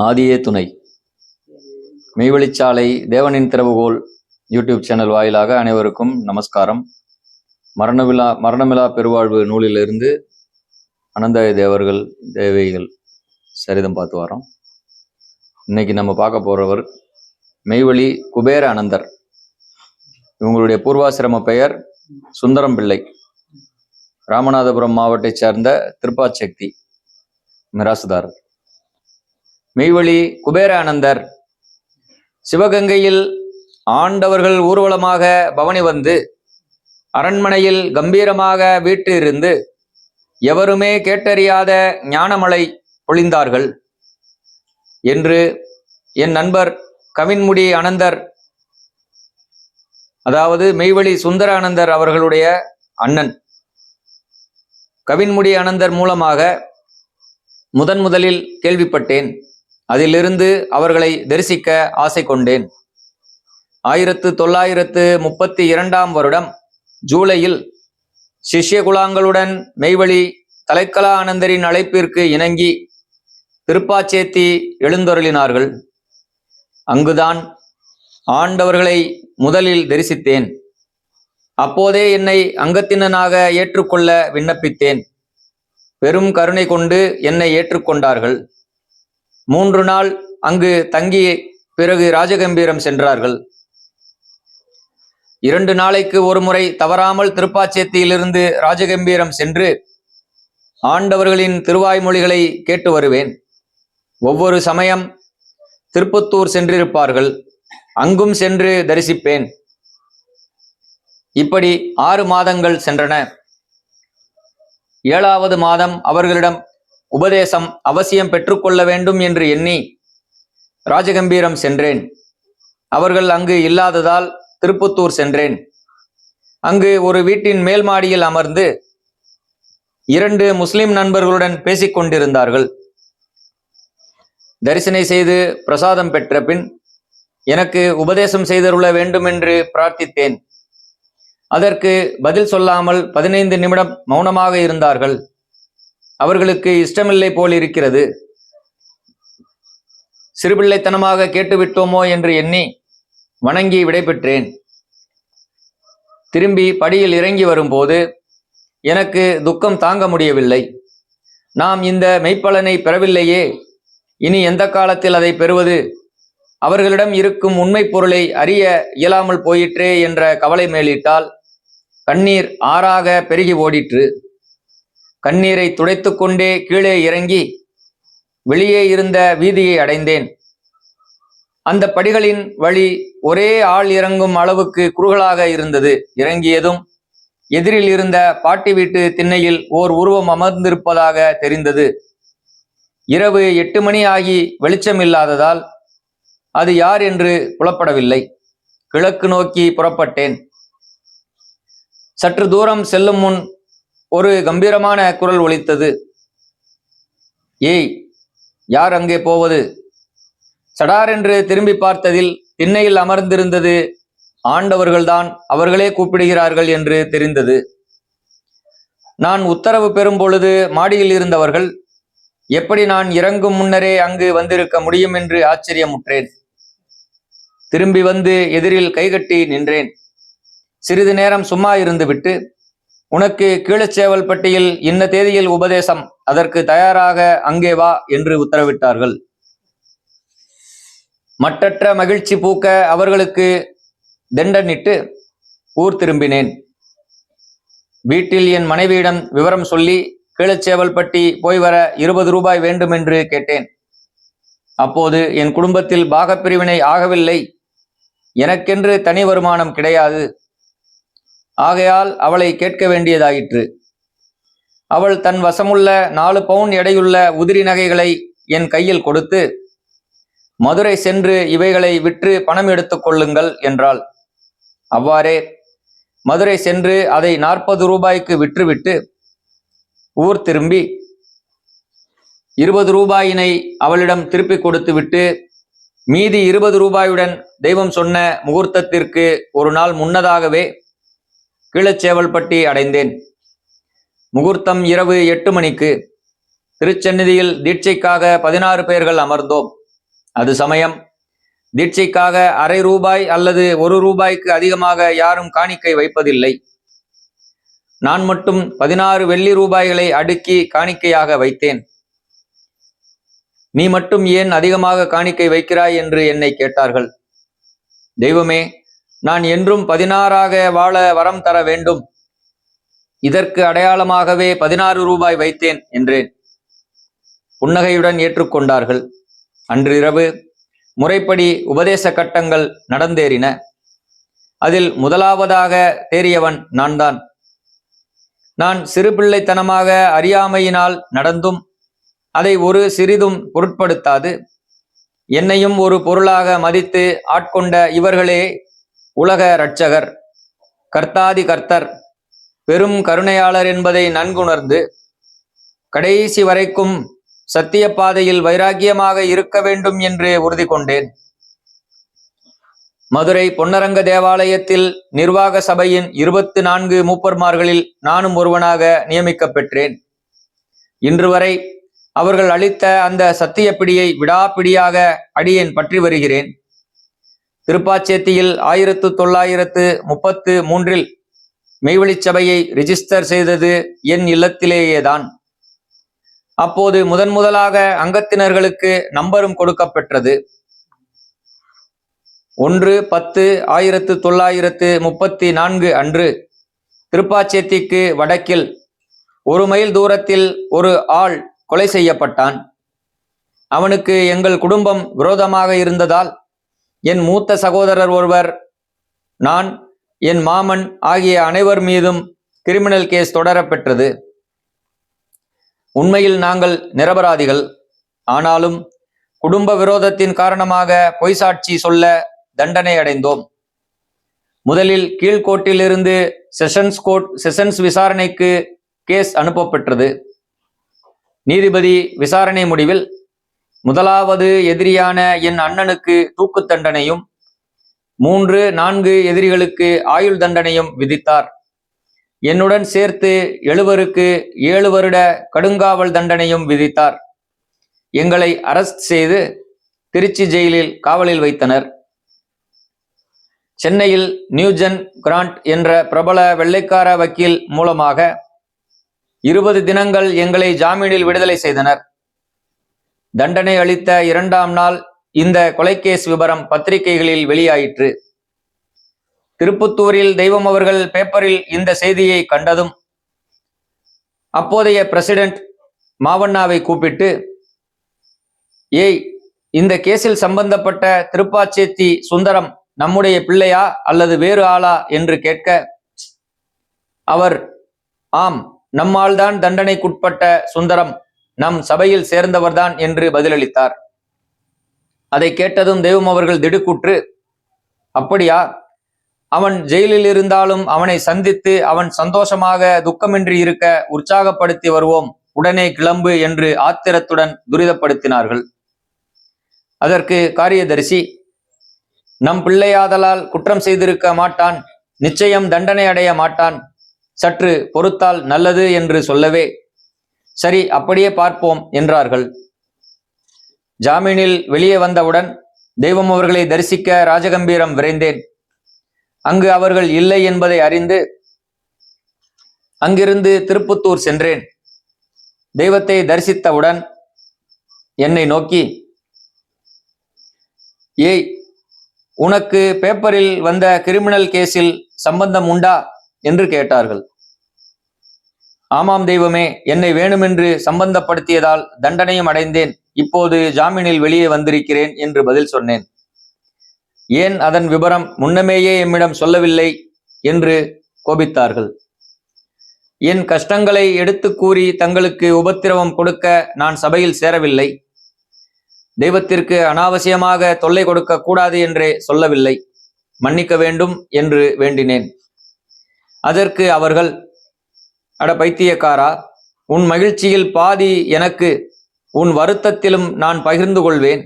ஆதியே துணை. மெய்வெளிச்சாலை தேவனின் திறவுகோல் யூடியூப் சேனல் வாயிலாக அனைவருக்கும் நமஸ்காரம். மரணவிழா மரணமிலா பெருவாழ்வு நூலிலிருந்து அனந்த தேவர்கள் தேவைகள் சரிதம் பார்த்து வரோம். இன்னைக்கு நம்ம பார்க்க போகிறவர் மெய்வழி குபேர அனந்தர். இவங்களுடைய பூர்வாசிரம பெயர் சுந்தரம் பிள்ளை ராமநாதபுரம் மாவட்டத்தைச் சேர்ந்த திருப்பாச்சக்தி மிராசுதாரர். மெய்வழி குபேர அனந்தர் சிவகங்கையில் ஆண்டவர்கள் ஊர்வலமாக பவனி வந்து அரண்மனையில் கம்பீரமாக வீற்றிருந்து இருந்து எவருமே கேட்டறியாத ஞானமலை பொழிந்தார்கள். என்று என் நண்பர் கவின்முடி அனந்தர் அதாவது மெய்வழி சுந்தர அனந்தர் அவர்களுடைய அண்ணன் கவின்முடி அனந்தர் மூலமாக முதன் முதலில் கேள்விப்பட்டேன். அதிலிருந்து அவர்களை தரிசிக்க ஆசை கொண்டேன். ஆயிரத்து தொள்ளாயிரத்து முப்பத்தி இரண்டாம் வருடம் ஜூலையில் சிஷ்ய குலாங்களுடன் மெய்வழி தலைக்கலா ஆனந்தரின் அழைப்பிற்கு இணங்கி திருப்பாச்சேத்தி எழுந்தருளினார்கள். அங்குதான் ஆண்டவர்களை முதலில் தரிசித்தேன். அப்போதே என்னை அங்கத்தினனாக ஏற்றுக்கொள்ள விண்ணப்பித்தேன். பெரும் கருணை கொண்டு என்னை ஏற்றுக்கொண்டார்கள். மூன்று நாள் அங்கு தங்கி பிறகு ராஜகம்பீரம் சென்றார்கள். இரண்டு நாளைக்கு ஒரு முறை தவறாமல் திருப்பாச்சேத்தியிலிருந்து ராஜகம்பீரம் சென்று ஆண்டவர்களின் திருவாய்மொழிகளை கேட்டு வருவேன். ஒவ்வொரு சமயம் திருப்பத்தூர் சென்றிருப்பார்கள். அங்கும் சென்று தரிசிப்பேன். இப்படி ஆறு மாதங்கள் சென்றன. ஏழாவது மாதம் அவர்களிடம் உபதேசம் அவசியம் பெற்றுக்கொள்ள வேண்டும் என்று எண்ணி ராஜகம்பீரம் சென்றேன். அவர்கள் அங்கு இல்லாததால் திருப்புத்தூர் சென்றேன். அங்கு ஒரு வீட்டின் மேல் மாடியில் அமர்ந்து இரண்டு முஸ்லிம் நண்பர்களுடன் பேசிக்கொண்டிருந்தார்கள் தரிசனை செய்து பிரசாதம் பெற்ற பின் எனக்கு உபதேசம் செய்தருள வேண்டுமென்று பிரார்த்தித்தேன். அதற்கு பதில் சொல்லாமல் பதினைந்து நிமிடம் மௌனமாக இருந்தார்கள். அவர்களுக்கு இஷ்டமில்லை போல் இருக்கிறது சிறுபிள்ளைத்தனமாக கேட்டுவிட்டோமோ என்று எண்ணி வணங்கி விடைபெற்றேன். திரும்பி படியில் இறங்கி வரும்போது எனக்கு துக்கம் தாங்க முடியவில்லை. நாம் இந்த மெய்ப்பலனை பெறவில்லையே. இனி எந்த காலத்தில் அதை பெறுவது? அவர்களிடம் இருக்கும் உண்மை பொருளை அறிய இயலாமல் போயிற்றே என்ற கவலை மேலிட்டால் கண்ணீர் ஆறாக பெருகி ஓடிற்று. கண்ணீரை துடைத்துக்கொண்டே கீழே இறங்கி வெளியே இருந்த வீதியை அடைந்தேன். அந்த படிகளின் வழி ஒரே ஆள் இறங்கும் அளவுக்கு குறுகலாக இருந்தது. இறங்கியதும் எதிரில் இருந்த பாட்டி வீட்டு திண்ணையில் ஓர் உருவம் அமர்ந்திருப்பதாக தெரிந்தது. இரவு எட்டு மணி ஆகி வெளிச்சம் இல்லாததால் அது யார் என்று புலப்படவில்லை. கிழக்கு நோக்கி புறப்பட்டேன். சற்று தூரம் செல்லும் முன் ஒரு கம்பீரமான குரல் ஒலித்தது. ஏய் யார் அங்கே போவது? சடாரென்று திரும்பி பார்த்ததில் திண்ணையில் அமர்ந்திருந்தது ஆண்டவர்கள்தான் அவர்களே கூப்பிடுகிறார்கள் என்று தெரிந்தது. நான் உத்தரவு பெறும் பொழுது மாடியில் இருந்தவர்கள் எப்படி நான் இறங்கும் முன்னரே அங்கு வந்திருக்க முடியும் என்று ஆச்சரியமுற்றேன். திரும்பி வந்து எதிரில் கைகட்டி நின்றேன். சிறிது நேரம் சும்மா இருந்துவிட்டு உனக்கு கீழச்சேவல்பட்டியில் இன்ன தேதியில் உபதேசம். அதற்கு தயாராக அங்கே வா என்று உத்தரவிட்டார்கள். மற்றற்ற மகிழ்ச்சி பூக்க அவர்களுக்கு தெண்டனிட்டு ஊர் திரும்பினேன். வீட்டில் என் மனைவியிடம் விவரம் சொல்லி கீழச்சேவல்பட்டி போய் வர இருபது ரூபாய் வேண்டுமென்று கேட்டேன். அப்போது என் குடும்பத்தில் பாகப்பிரிவினை ஆகவில்லை. எனக்கென்று தனி வருமானம் கிடையாது. ஆகையால் அவளை கேட்க வேண்டியதாயிற்று. அவள் தன் வசமுள்ள நாலு பவுன் எடையுள்ள உதிரி நகைகளை என் கையில் கொடுத்து மதுரை சென்று இவைகளை விற்று பணம் எடுத்துக் கொள்ளுங்கள் என்றாள். அவ்வாறே மதுரை சென்று அதை நாற்பது ரூபாய்க்கு விற்றுவிட்டு ஊர் திரும்பி இருபது ரூபாயினை அவளிடம் திருப்பி கொடுத்துவிட்டு மீதி இருபது ரூபாயுடன் தெய்வம் சொன்ன முகூர்த்தத்திற்கு ஒரு நாள் முன்னதாகவே கீழச்சேவல்பட்டி அடைந்தேன். முகூர்த்தம் இரவு எட்டு மணிக்கு திருச்சந்நிதியில் தீட்சைக்காக பதினாறு பேர்கள் அமர்ந்தோம். அது சமயம். தீட்சைக்காக அரை ரூபாய் அல்லது ஒரு ரூபாய்க்கு அதிகமாக யாரும் காணிக்கை வைப்பதில்லை. நான் மட்டும் பதினாறு வெள்ளி ரூபாய்களை அடுக்கி காணிக்கையாக வைத்தேன். நீ மட்டும் ஏன் அதிகமாக காணிக்கை வைக்கிறாய் என்று என்னை கேட்டார்கள். தெய்வமே நான் என்றும் பதினாறாக வாழ வரம் தர வேண்டும். இதற்கு அடையாளமாகவே பதினாறு ரூபாய் வைத்தேன் என்றேன். புன்னகையுடன் ஏற்றுக்கொண்டார்கள். அன்றிரவு முறைப்படி உபதேச கட்டங்கள் நடந்தேறின. அதில் முதலாவதாக தேறியவன் நான்தான். நான் சிறுபிள்ளைத்தனமாக அறியாமையினால் நடந்தும் அதை ஒரு சிறிதும் பொருட்படுத்தாது. என்னையும் ஒரு பொருளாக மதித்து ஆட்கொண்ட இவர்களே உலக இரட்சகர் கர்த்தாதி கர்த்தர் பெரும் கருணையாளர் என்பதை நன்குணர்ந்து கடைசி வரைக்கும் சத்திய பாதையில் வைராக்கியமாக இருக்க வேண்டும் என்று உறுதி கொண்டேன். மதுரை பொன்னரங்க தேவாலயத்தில் நிர்வாக சபையின் இருபத்து நான்கு மூப்பர்மார்களில் நானும் ஒருவனாக நியமிக்கப்பெற்றேன் இன்று வரை அவர்கள் அளித்த அந்த சத்தியப்பிடியை விடாப்பிடியாக அடியேன் பற்றி வருகிறேன். திருப்பாச்சேத்தியில் ஆயிரத்து தொள்ளாயிரத்து முப்பத்து மூன்றில் மெய்வெளிச்சபையை ரிஜிஸ்டர் செய்தது என் இல்லத்திலேயேதான். அப்போது முதன் முதலாக அங்கத்தினர்களுக்கு நம்பரும் கொடுக்கப்பெற்றது. ஒன்று பத்து ஆயிரத்து தொள்ளாயிரத்து முப்பத்தி நான்கு அன்று திருப்பாச்சேத்திக்கு வடக்கில் ஒரு மைல் தூரத்தில் ஒரு ஆள் கொலை செய்யப்பட்டான். அவனுக்கு எங்கள் குடும்பம் விரோதமாக இருந்ததால் என் மூத்த சகோதரர் ஒருவர் நான் என் மாமன் ஆகிய அனைவர் மீதும் கிரிமினல் கேஸ் தொடரப்பெற்றது உண்மையில் நாங்கள் நிரபராதிகள். ஆனாலும் குடும்ப விரோதத்தின் காரணமாக பொய் சாட்சி சொல்ல தண்டனை அடைந்தோம். முதலில் கீழ்கோட்டிலிருந்து செஷன்ஸ் கோர்ட் செஷன்ஸ் விசாரணைக்கு கேஸ் அனுப்பப்பெற்றது நீதிபதி விசாரணை முடிவில் முதலாவது எதிரியான என் அண்ணனுக்கு தூக்கு தண்டனையும் மூன்று நான்கு எதிரிகளுக்கு ஆயுள் தண்டனையும் விதித்தார். என்னுடன் சேர்த்து எழுவருக்கு ஏழு வருட கடுங்காவல் தண்டனையும் விதித்தார். எங்களை அரெஸ்ட் செய்து திருச்சி ஜெயிலில் காவலில் வைத்தனர். சென்னையில் நியூஜன் கிராண்ட் என்ற பிரபல வெள்ளைக்கார வக்கீல் மூலமாக இருபது தினங்கள் எங்களை ஜாமீனில் விடுதலை செய்தனர். தண்டனை அளித்த இரண்டாம் நாள் இந்த கொலைகேஸ் விபரம் பத்திரிகைகளில் வெளியாயிற்று. திருப்புத்தூரில் தெய்வம் அவர்கள் பேப்பரில் இந்த செய்தியை கண்டதும் அப்போதைய பிரசிடென்ட் மாவண்ணாவை கூப்பிட்டு ஏய் இந்த கேஸில் சம்பந்தப்பட்ட திருப்பாச்சேத்தி சுந்தரம் நம்முடைய பிள்ளையா அல்லது வேறு ஆளா? என்று கேட்க அவர் ஆம் நம்மால்தான் தண்டனைக்குட்பட்ட சுந்தரம். நம் சபையில் சேர்ந்தவர்தான் என்று பதிலளித்தார். அதை கேட்டதும் தெய்வம் அவர்கள் திடுக்குற்று அப்படியா? அவன் ஜெயிலில் இருந்தாலும் அவனை சந்தித்து அவன் சந்தோஷமாக துக்கமின்றி இருக்க உற்சாகப்படுத்தி வருவோம். உடனே கிளம்பு என்று ஆத்திரத்துடன் துரிதப்படுத்தினார்கள். அதற்கு காரியதரிசி நம் பிள்ளையாதலால் குற்றம் செய்திருக்க மாட்டான். நிச்சயம் தண்டனை அடைய மாட்டான். சற்று பொறுத்தால் நல்லது என்று சொல்லவே சரி அப்படியே பார்ப்போம் என்றார்கள். ஜாமீனில் வெளியே வந்தவுடன் தெய்வம் அவர்களை தரிசிக்க ராஜகம்பீரம் விரைந்தேன். அங்கு அவர்கள் இல்லை என்பதை அறிந்து அங்கிருந்து திருப்புத்தூர் சென்றேன். தெய்வத்தை தரிசித்தவுடன் என்னை நோக்கி ஏய் உனக்கு பேப்பரில் வந்த கிரிமினல் கேஸில் சம்பந்தம் உண்டா? என்று கேட்டார்கள். ஆமாம் தெய்வமே என்னை வேணுமென்று சம்பந்தப்படுத்தியதால் தண்டனையும் அடைந்தேன். இப்போது ஜாமீனில் வெளியே வந்திருக்கிறேன் என்று பதில் சொன்னேன். ஏன் அதன் விபரம் முன்னமேயே எம்மிடம் சொல்லவில்லை என்று கோபித்தார்கள். என் கஷ்டங்களை எடுத்து கூறி தங்களுக்கு உபத்திரவம் கொடுக்க நான் சபையில் சேரவில்லை. தெய்வத்திற்கு அனாவசியமாக தொல்லை கொடுக்க கூடாது என்றே சொல்லவில்லை. மன்னிக்க வேண்டும் என்று வேண்டினேன். அதற்கு அவர்கள் அட பைத்தியக்காரா உன் மகிழ்ச்சியில் பாதி எனக்கு உன் வருத்தத்திலும் நான் பகிர்ந்து கொள்வேன்.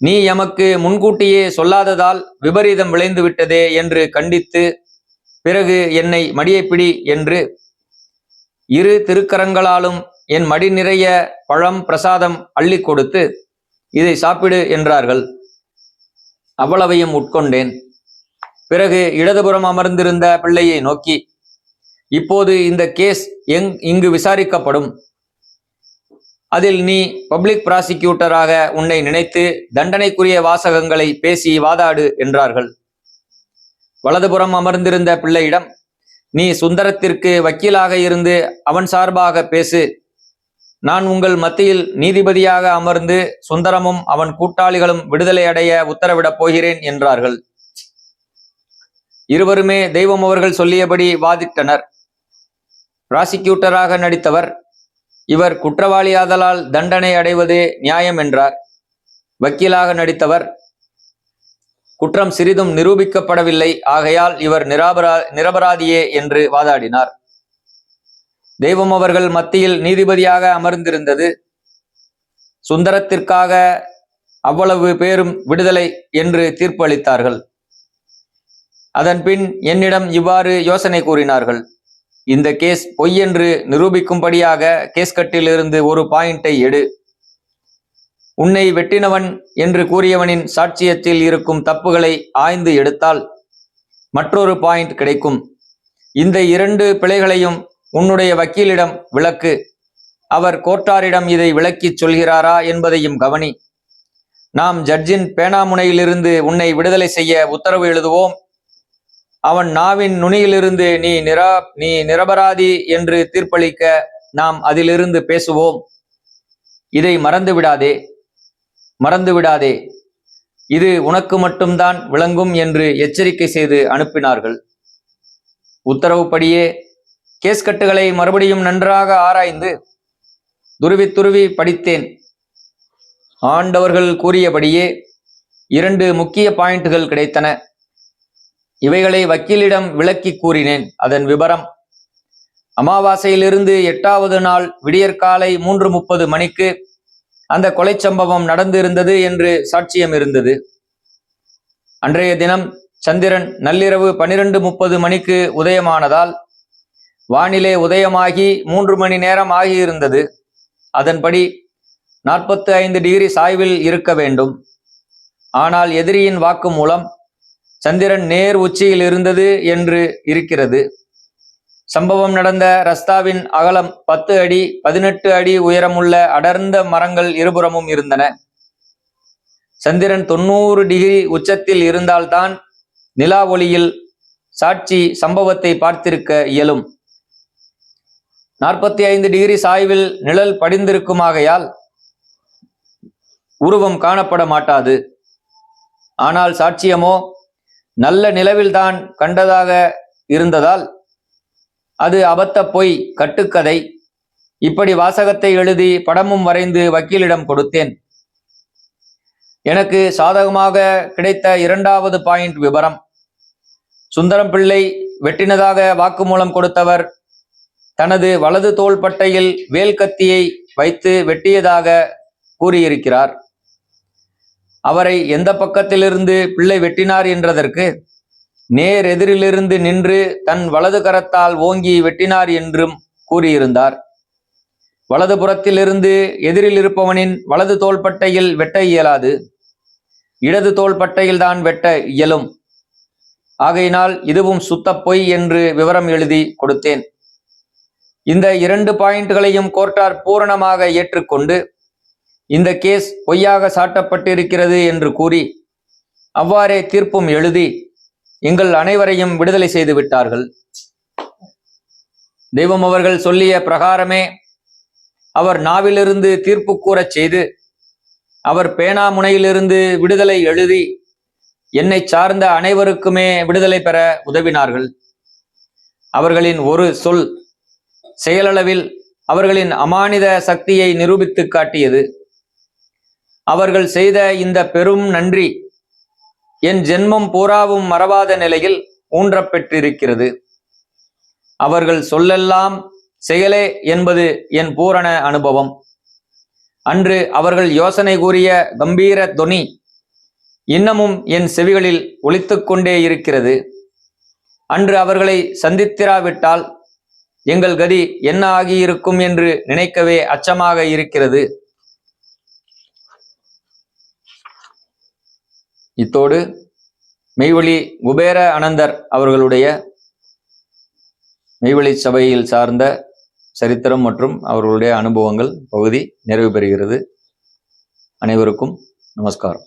நீ எமக்கு முன்கூட்டியே சொல்லாததால் விபரீதம் விளைந்து விட்டதே என்று கண்டித்து பிறகு என்னை மடியை பிடி என்று. இரு திருக்கரங்களாலும் என் மடி நிறைய பழம் பிரசாதம் அள்ளி கொடுத்து இதை சாப்பிடு என்றார்கள். அவ்வளவையும் உட்கொண்டேன். பிறகு இடதுபுறம் அமர்ந்திருந்த பிள்ளையை நோக்கி இப்போது இந்த கேஸ் எங் இங்கு விசாரிக்கப்படும். அதில் நீ பப்ளிக் ப்ராசிக்யூட்டராக உன்னை நினைத்து தண்டனைக்குரிய வாசகங்களை பேசி வாதாடு என்றார்கள். வலதுபுறம் அமர்ந்திருந்த பிள்ளையிடம் நீ சுந்தரத்திற்கு வக்கீலாக இருந்து அவன் சார்பாக பேசு. நான் உங்கள் மத்தியில் நீதிபதியாக அமர்ந்து சுந்தரமும் அவன் கூட்டாளிகளும் விடுதலை அடைய உத்தரவிடப் போகிறேன் என்றார்கள். இருவருமே தெய்வம் அவர்கள் சொல்லியபடி வாதிட்டனர். பிராசிக்யூட்டராக நடித்தவர். இவர் குற்றவாளியாதலால் தண்டனை அடைவதே நியாயம் என்றார். வக்கீலாக நடித்தவர். குற்றம் சிறிதும் நிரூபிக்கப்படவில்லை. ஆகையால் இவர் நிராபரா நிரபராதியே என்று வாதாடினார். தெய்வம் அவர்கள் மத்தியில் நீதிபதியாக அமர்ந்திருந்தது. சுந்தரத்திற்காக அவ்வளவு பேரும் விடுதலை என்று தீர்ப்பளித்தார்கள். அதன்பின் என்னிடம் இவ்வாறு யோசனை கூறினார்கள். இந்த கேஸ் பொய் என்று நிரூபிக்கும்படியாக கேஸ் கட்டிலிருந்து ஒரு பாயிண்டை எடு. உன்னை வெட்டினவன் என்று கூறியவனின் சாட்சியத்தில் இருக்கும் தப்புகளை ஆய்ந்து எடுத்தால் மற்றொரு பாயிண்ட் கிடைக்கும். இந்த இரண்டு பிழைகளையும் உன்னுடைய வக்கீலிடம் விளக்கு. அவர் கோர்ட்டாரிடம் இதை விளக்கிச் சொல்கிறாரா என்பதையும் கவனி. நாம் ஜட்ஜின் பேனாமுனையிலிருந்து உன்னை விடுதலை செய்ய உத்தரவு எழுதுவோம். அவன் நாவின் நுனியிலிருந்து நீ நிரா நீ நிரபராதி என்று தீர்ப்பளிக்க நாம் அதிலிருந்து பேசுவோம். இதை மறந்து விடாதே. மறந்து விடாதே. இது உனக்கு மட்டும்தான் விளங்கும் என்று எச்சரிக்கை செய்து அனுப்பினார்கள். உத்தரவுப்படியே கேஸ் கட்டுகளை மறுபடியும் நன்றாக ஆராய்ந்து துருவி துருவி படித்தேன். ஆண்டவர்கள் கூறியபடியே இரண்டு முக்கிய பாயிண்ட்டுகள் கிடைத்தன. இவைகளை வக்கீலிடம் விளக்கி கூறினேன். அதன் விபரம் அமாவாசையிலிருந்து எட்டாவது நாள் விடியற்காலை மூன்று முப்பது மணிக்கு அந்த கொலை சம்பவம் நடந்திருந்தது என்று சாட்சியம் இருந்தது. அன்றைய தினம் சந்திரன் நள்ளிரவு பனிரெண்டு முப்பது மணிக்கு உதயமானதால் வானிலே உதயமாகி மூன்று மணி நேரம் ஆகியிருந்தது. அதன்படி நாற்பத்து ஐந்து டிகிரி சாய்வில் இருக்க வேண்டும். ஆனால் எதிரியின் வாக்கு மூலம் சந்திரன் நேர் உச்சியில் இருந்தது என்று இருக்கிறது. சம்பவம் நடந்த ரஸ்தாவின் அகலம் பத்து அடி பதினெட்டு அடி உயரமுள்ள அடர்ந்த மரங்கள் இருபுறமும் இருந்தன. சந்திரன் தொண்ணூறு டிகிரி உச்சத்தில் இருந்தால்தான் நிலா ஒளியில் சாட்சி சம்பவத்தை பார்த்திருக்க இயலும். நாற்பத்தி ஐந்து டிகிரி சாய்வில் நிழல் படிந்திருக்குமாகையால் உருவம் காணப்பட மாட்டாது. ஆனால் சாட்சியமோ நல்ல நிலவில்தான் கண்டதாக இருந்ததால் அது அபத்த பொய் கட்டுக்கதை. இப்படி வாசகத்தை எழுதி படமும் வரைந்து வக்கீலிடம் கொடுத்தேன். எனக்கு சாதகமாக கிடைத்த இரண்டாவது பாயிண்ட் விவரம் சுந்தரம் பிள்ளை வெட்டினதாக வாக்குமூலம் கொடுத்தவர் தனது வலது தோள்பட்டையில் வேல் கத்தியை வைத்து வெட்டியதாக கூறியிருக்கிறார். அவரை எந்த பக்கத்திலிருந்து பிள்ளை வெட்டினார் என்றதற்கு? நேர் எதிரிலிருந்து நின்று தன் வலது கரத்தால் ஓங்கி வெட்டினார் என்றும் கூறியிருந்தார். வலது புறத்திலிருந்து எதிரில் இருப்பவனின் வலது தோள்பட்டையில் வெட்ட இயலாது. இடது தோள்பட்டையில் தான் வெட்ட இயலும். ஆகையினால் இதுவும் சுத்த பொய் என்று விவரம் எழுதி கொடுத்தேன். இந்த இரண்டு பாயிண்ட்களையும் கோர்ட்டார் பூரணமாக ஏற்றுக்கொண்டு இந்த கேஸ் பொய்யாக சாட்டப்பட்டிருக்கிறது என்று கூறி அவ்வாறே தீர்ப்பும் எழுதி எங்கள் அனைவரையும் விடுதலை செய்து விட்டார்கள். தெய்வம் அவர்கள் சொல்லிய பிரகாரமே அவர் நாவிலிருந்து தீர்ப்பு கூறச் செய்து அவர் பேனா முனையிலிருந்து விடுதலை எழுதி என்னை சார்ந்த அனைவருக்குமே விடுதலை பெற உதவினார்கள். அவர்களின் ஒரு சொல் செயலளவில் அவர்களின் அமானித சக்தியை நிரூபித்து காட்டியது. அவர்கள் செய்த இந்த பெரும் நன்றி என் ஜென்மம் பூராவும் மறவாத நிலையில் ஊன்றப்பெற்றிருக்கிறது. அவர்கள் சொல்லெல்லாம் செயலே என்பது என் பூரண அனுபவம். அன்று அவர்கள் யோசனை கூறிய கம்பீர தொனி இன்னமும் என் செவிகளில் ஒழித்து கொண்டே இருக்கிறது. அன்று அவர்களை சந்தித்திராவிட்டால் எங்கள் கதி என்ன ஆகியிருக்கும் என்று நினைக்கவே அச்சமாக இருக்கிறது. இத்தோடு மெய்வழி குபேர அனந்தர் அவர்களுடைய மெய்வழி சபையில் சார்ந்த சரித்திரம் மற்றும் அவர்களுடைய அனுபவங்கள் பகுதி நிறைவு பெறுகிறது. அனைவருக்கும் நமஸ்காரம்.